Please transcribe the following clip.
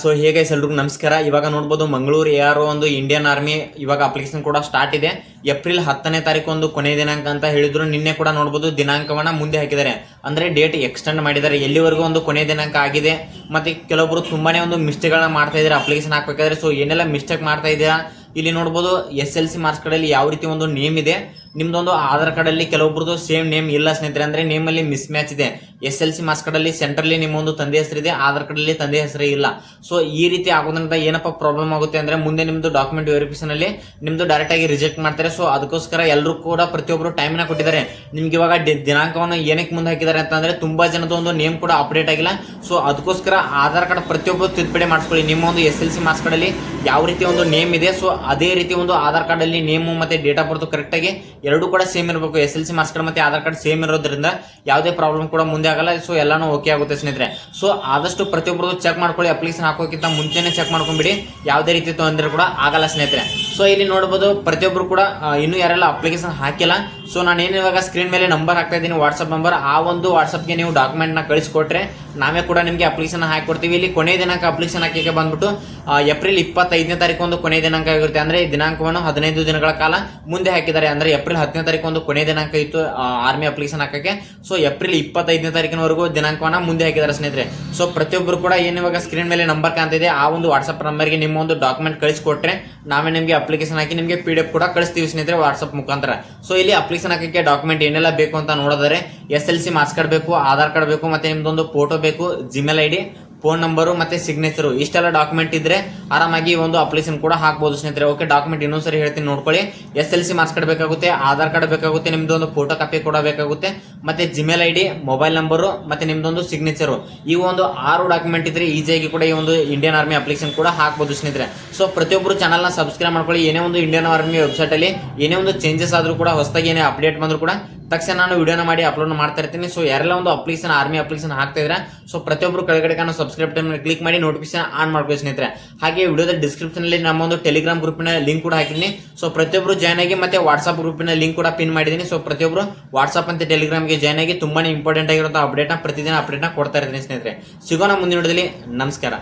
So ಹೇಗೆ ಎಲ್ರಿಗೂ ನಮಸ್ಕಾರ. ಇವಾಗ ನೋಡ್ಬೋದು ಮಂಗಳೂರು ಯಾರೋ ಒಂದು ಇಂಡಿಯನ್ ಆರ್ಮಿ ಇವಾಗ ಅಪ್ಲಿಕೇಶನ್ ಕೂಡ ಸ್ಟಾರ್ಟ್ ಇದೆ. ಏಪ್ರಿಲ್ ಹತ್ತನೇ ತಾರೀಕು ಒಂದು ಕೊನೆ ದಿನಾಂಕ ಅಂತ ಹೇಳಿದ್ರು. ನಿನ್ನೆ ಕೂಡ ನೋಡ್ಬೋದು ದಿನಾಂಕವನ್ನ ಮುಂದೆ ಹಾಕಿದ್ದಾರೆ. ಅಂದ್ರೆ ಡೇಟ್ ಎಕ್ಸ್ಟೆಂಡ್ ಮಾಡಿದ್ದಾರೆ. ಎಲ್ಲಿವರೆಗೂ ಒಂದು ಕೊನೆ ದಿನಾಂಕ ಆಗಿದೆ. ಮತ್ತೆ ಕೆಲವೊಬ್ರು ತುಂಬಾನೇ ಒಂದು ಮಿಸ್ಟೇಕ್ಗಳನ್ನ ಮಾಡ್ತಾ ಇದ್ದಾರೆ. ಅಪ್ಲಿಕೇಶನ್ ಹಾಕ್ಬೇಕಾದ್ರೆ. ಸೊ ಏನೆಲ್ಲ ಮಿಸ್ಟೇಕ್ ಮಾಡ್ತಾ ಇದ್ದೀರಾ? ಇಲ್ಲಿ ನೋಡ್ಬೋದು ಎಸ್ ಎಲ್ ಸಿ ಮಾರ್ಕ್ಸ್ ಯಾವ ರೀತಿ ಒಂದು ನೇಮ್ ಇದೆ. ನಿಮ್ದೊಂದು ಆಧಾರ್ ಕಾರ್ಡ್ ಅಲ್ಲಿ ಕೆಲವೊಬ್ರದ್ದು ಸೇಮ್ ನೇಮ್ ಇಲ್ಲ ಸ್ನೇಹಿತರೆ, ಅಂದ್ರೆ ನೇಮ್ ಅಲ್ಲಿ ಮಿಸ್ ಮ್ಯಾಚ್ ಇದೆ. S L C marks card ಅಲ್ಲಿ ಸೆಂಟ್ರಲ್ಲಿ ನಿಮ್ಮೊಂದು ತಂದೆ ಹೆಸರಿದೆ, ಆಧಾರ್ ಕಾರ್ಡ್ ಅಲ್ಲಿ ತಂದೆ ಹೆಸರೇ ಇಲ್ಲ. ಸೊ ಈ ರೀತಿ ಆಗೋದ್ರಿಂದ ಏನಪ್ಪ ಪ್ರಾಬ್ಲಮ್ ಆಗುತ್ತೆ ಅಂದ್ರೆ ಮುಂದೆ ನಿಮ್ದು ಡಾಕ್ಯುಮೆಂಟ್ ವೆರಿಫಿಕೇಶನ್ ಅಲ್ಲಿ ನಿಮ್ದು ಡೈರೆಕ್ಟ್ ಆಗಿ ರಿಜೆಕ್ಟ್ ಮಾಡ್ತಾರೆ. ಸೊ ಅದಕ್ಕೋಸ್ಕರ ಎಲ್ಲರೂ ಕೂಡ ಪ್ರತಿಯೊಬ್ಬರು ಟೈಮ್ನ ಕೊಟ್ಟಿದ್ದಾರೆ. ನಿಮ್ಗೆ ಇವಾಗ ದಿನಾಂಕವನ್ನು ಏನಕ್ಕೆ ಮುಂದೆ ಹಾಕಿದ್ದಾರೆ ಅಂತಂದ್ರೆ ತುಂಬಾ ಜನದ ಒಂದು ನೇಮ್ ಕೂಡ ಅಪ್ಡೇಟ್ ಆಗಿಲ್ಲ. ಸೊ ಅದಕ್ಕೋಸ್ಕರ ಆಧಾರ್ ಕಾರ್ಡ್ ಪ್ರತಿಯೊಬ್ಬರು ತಿದ್ದುಪಡಿ ಮಾಡ್ಕೊಳ್ಳಿ ನಿಮ್ಮ ಒಂದು ಎಸ್ ಎಲ್ ಸಿ ಮಾರ್ಕ್ಸ್ ಯಾವ ರೀತಿ ಒಂದು ನೇಮ್ ಇದೆ ಸೊ ಅದೇ ರೀತಿ ಒಂದು ಆಧಾರ್ ಕಾರ್ಡ್ ಅಲ್ಲಿ ನೇಮು ಮತ್ತೆ ಡೇಟ್ ಆಫ್ ಬರ್ತ್ ಕರೆಕ್ಟ್ ಆಗಿ ಎರಡು ಕೂಡ ಸೇಮ್ ಇರಬೇಕು. S L C marks card ಮತ್ತೆ ಆಧಾರ್ ಕಾರ್ಡ್ ಸೇಮ್ ಇರೋದ್ರಿಂದ ಯಾವುದೇ ಪ್ರಾಬ್ಲಮ್ ಕೂಡ ಮುಂದೆ ಆಗಲ್ಲ. ಸೊ ಎಲ್ಲಾನು ಓಕೆ ಆಗುತ್ತೆ ಸ್ನೇಹಿತರೆ. ಸೊ ಆದಷ್ಟು ಪ್ರತಿಯೊಬ್ಬರು ಚೆಕ್ ಮಾಡ್ಕೊಳ್ಳಿ. ಅಪ್ಲಿಕೇಶನ್ ಹಾಕೋಕ್ಕಿಂತ ಮುಂಚೆನೆ ಚೆಕ್ ಮಾಡ್ಕೊಂಡ್ಬಿಡಿ ಯಾವುದೇ ರೀತಿ ತೊಂದರೆ ಕೂಡ ಆಗಲ್ಲ ಸ್ನೇಹಿತರೆ. ಸೊ ಇಲ್ಲಿ ನೋಡಬಹುದು ಪ್ರತಿಯೊಬ್ಬರು ಕೂಡ ಇನ್ನೂ ಯಾರೆಲ್ಲ ಅಪ್ಲಿಕೇಶನ್ ಹಾಕಿಲ್ಲ ಸೊ ನಾನು ಏನು ಇವಾಗ ಸ್ಕ್ರೀನ್ ಮೇಲೆ ನಂಬರ್ ಹಾಕ್ತಾ ಇದ್ದೀನಿ ವಾಟ್ಸಪ್ ನಂಬರ್ ಆ ಒಂದು ವಾಟ್ಸಪ್ಗೆ ನೀವು ಡಾಕ್ಯುಮೆಂಟ್ನ ಕಳಿಸ್ಕೊಟ್ರೆ ನಾವೇ ಕೂಡ ನಿಮಗೆ ಅಪ್ಲಿಕೇಶನ್ ಹಾಕಿ ಕೊಡ್ತೀವಿ. ಇಲ್ಲಿ ಕೊನೆ ದಿನಾಂಕ ಅಪ್ಲಿಕೇಶನ್ ಹಾಕಿಗೆ ಬಂದ್ಬಿಟ್ಟು ಏಪ್ರಿಲ್ ಇಪ್ಪತ್ತೈದನೇ ತಾರೀಕು ಒಂದು ಕೊನೆ ದಿನಾಂಕ ಆಗಿರುತ್ತೆ. ಅಂದರೆ ದಿನಾಂಕವನ್ನು ಹದಿನೈದು ದಿನಗಳ ಕಾಲ ಮುಂದೆ ಹಾಕಿದ್ದಾರೆ. ಅಂದರೆ ಏಪ್ರಿಲ್ ಹತ್ತನೇ ತಾರೀಕು ಒಂದು ಕೊನೆ ದಿನಾಂಕ ಇತ್ತು ಆರ್ಮಿ ಅಪ್ಲಿಕೇಶನ್ ಹಾಕೋಕ್ಕೆ. ಸೊ ಏಪ್ರಿಲ್ ಇಪ್ಪತ್ತೈದನೇ ತಾರೀಕಿನವರೆಗೂ ದಿನಾಂಕವನ್ನು ಮುಂದೆ ಹಾಕಿದ್ದಾರೆ ಸ್ನೇಹಿತರೆ. ಸೊ ಪ್ರತಿಯೊಬ್ಬರು ಕೂಡ ಏನು ಇವಾಗ ಸ್ಕ್ರೀನ್ ಮೇಲೆ ನಂಬರ್ ಕಾಣ್ತಿದೆ, ಆ ಒಂದು ವಾಟ್ಸಪ್ ನಂಬರ್ಗೆ ನಿಮ್ಮ ಒಂದು ಡಾಕ್ಯುಮೆಂಟ್ ಕಳಿಸ್ಕೊಟ್ರೆ ನಾವೇ ನಿಮಗೆ ಅಪ್ಲಿಕೇಶನ್ ಹಾಕಿ ನಿಮಗೆ ಪಿ ಡಿ ಎಫ್ ಕೂಡ ಕಳಿಸ್ತೀವಿ ಸ್ನೇಹಿತರೆ ವಾಟ್ಸಪ್ ಮುಖಾಂತರ. ಸೊ ಇಲ್ಲಿ ಅಪ್ಲಿಕೇಶನ್ ಹಾಕಕ್ಕೆ ಡಾಕ್ಯುಮೆಂಟ್ ಏನೆಲ್ಲ ಬೇಕು ಅಂತ ನೋಡಿದರೆ S L C marks card ಬೇಕು, ಆಧಾರ್ ಕಾರ್ಡ್ ಬೇಕು, ಮತ್ತೆ ನಿಮ್ದೊಂದು ಫೋಟೋ ಬೇಕು Gmail I D phone number ಮತ್ತೆ ಸಿಗ್ನೇಚರು ಇಷ್ಟೆಲ್ಲ ಡಾಕ್ಯುಮೆಂಟ್ ಇದ್ರೆ ಆರಾಮಾಗಿ ಒಂದು ಅಪ್ಲಿಕೇಶನ್ ಕೂಡ ಹಾಕ್ಬೋದು ಸ್ನೇಹಿತರೆ. ಓಕೆ ಡಾಕ್ಯುಮೆಂಟ್ ಇನ್ನೊಂದ್ಸರಿ ಹೇಳ್ತೀನಿ, ನೋಡ್ಕೊಳ್ಳಿ. S L C marks card ಬೇಕಾಗುತ್ತೆ ಆಧಾರ್ ಕಾರ್ಡ್ ಬೇಕಾಗುತ್ತೆ, ನಿಮ್ದು ಒಂದು ಫೋಟೋ ಕಾಪಿ ಕೂಡ ಬೇಕಾಗುತ್ತೆ, ಮತ್ತೆ Gmail I D mobile number ಮತ್ತೆ ನಿಮ್ದೊಂದು ಸಿಗ್ನೇಚರು ಈ ಒಂದು ಆರು ಡಾಕ್ಯುಮೆಂಟ್ ಇದ್ರೆ ಈಸಿಯಾಗಿ ಕೂಡ ಈ ಒಂದು ಇಂಡಿಯನ್ ಆರ್ಮಿ ಅಪ್ಲಿಕೇಶನ್ ಕೂಡ ಹಾಕ್ಬೋದು ಸ್ನೇಹಿತರೆ. ಸೊ ಪ್ರತಿಯೊಬ್ಬರು ಚಾನಲ್ನ ಸಬ್ಸ್ಕ್ರೈಬ್ ಮಾಡ್ಕೊಳ್ಳಿ. ಏನೇ ಒಂದು ಇಂಡಿಯನ್ ಆರ್ಮಿ ವೆಬ್ಸೈಟ್ ಅಲ್ಲಿ, ಏನೇ ಒಂದು ಚೇಂಜಸ್ ಆದರೂ ಕೂಡ ಹೊಸದಾಗಿ ಏನೇ ಅಪ್ಡೇಟ್ ಬಂದರೂ ಕೂಡ ತಕ್ಷಣ ನಾನು ವಿಡಿಯೋನ ಮಾಡಿ ಅಪ್ಲೋಡ್ ಮಾಡ್ತಾ ಇರ್ತೀನಿ. ಸೊ ಯಾರೆಲ್ಲ ಒಂದು ಅಪ್ಲಿಕೇಶನ್ ಆರ್ಮಿ ಅಪ್ಲಿಕೇಶನ್ ಹಾಕ್ತಾ ಇದ್ರೆ ಸೊ ಪ್ರತಿಯೊಬ್ಬರು ಕೆಳಗಡೆ ಕಾಣೋ ಸಬ್ಸ್ಕ್ರೈಬ್ ಟೈಮ್ ಕ್ಲಿಕ್ ಮಾಡಿ ನೋಟಿಫಿಕೇಶನ್ ಆನ್ ಮಾಡ್ಕೊಳ್ಳಿ ಸ್ನೇಹಿತರೆ. ಹಾಗೆ ವಿಡಿಯೋದ ಡಿಸ್ಕ್ರಿಪ್ಷನ್ ಅಲ್ಲಿ ನಮ್ಮ ಒಂದು ಟೆಲಿಗ್ರಾಮ್ ಗ್ರೂಪಿನ ಲಿಂಕ್ ಕೂಡ ಹಾಕಿದ್ದೀನಿ. ಸೊ ಪ್ರತಿಯೊಬ್ಬರು ಜಾಯ್ನ್ ಆಗಿ ಮತ್ತೆ ವಾಟ್ಸ್ಆಪ್ ಗ್ರೂಪಿನ ಲಿಂಕ್ ಕೂಡ ಪಿನ್ ಮಾಡಿದ್ದೀನಿ. ಸೊ ಪ್ರತಿಯೊಬ್ಬರು ವಾಟ್ಸ್ಆಪ್ ಅಂತ ಟೆಲಿಗ್ರಾಮ್ಗೆ ಜಾಯ್ನ್ ಆಗಿ ತುಂಬಾ ಇಂಪಾರ್ಟೆಂಟ್ ಆಗಿರೋ ಅಪ್ಡೇಟ್ನ ಪ್ರತಿದಿನ ಅಪ್ಡೇಟ್ನ ಕೊಡ್ತಾ ಇರ್ತೀನಿ ಸ್ನೇಹಿತರೆ. ಸಿಗೋಣ ಮುಂದಿನ ವಿಡಿಯೋದಲ್ಲಿ. ನಮಸ್ಕಾರ.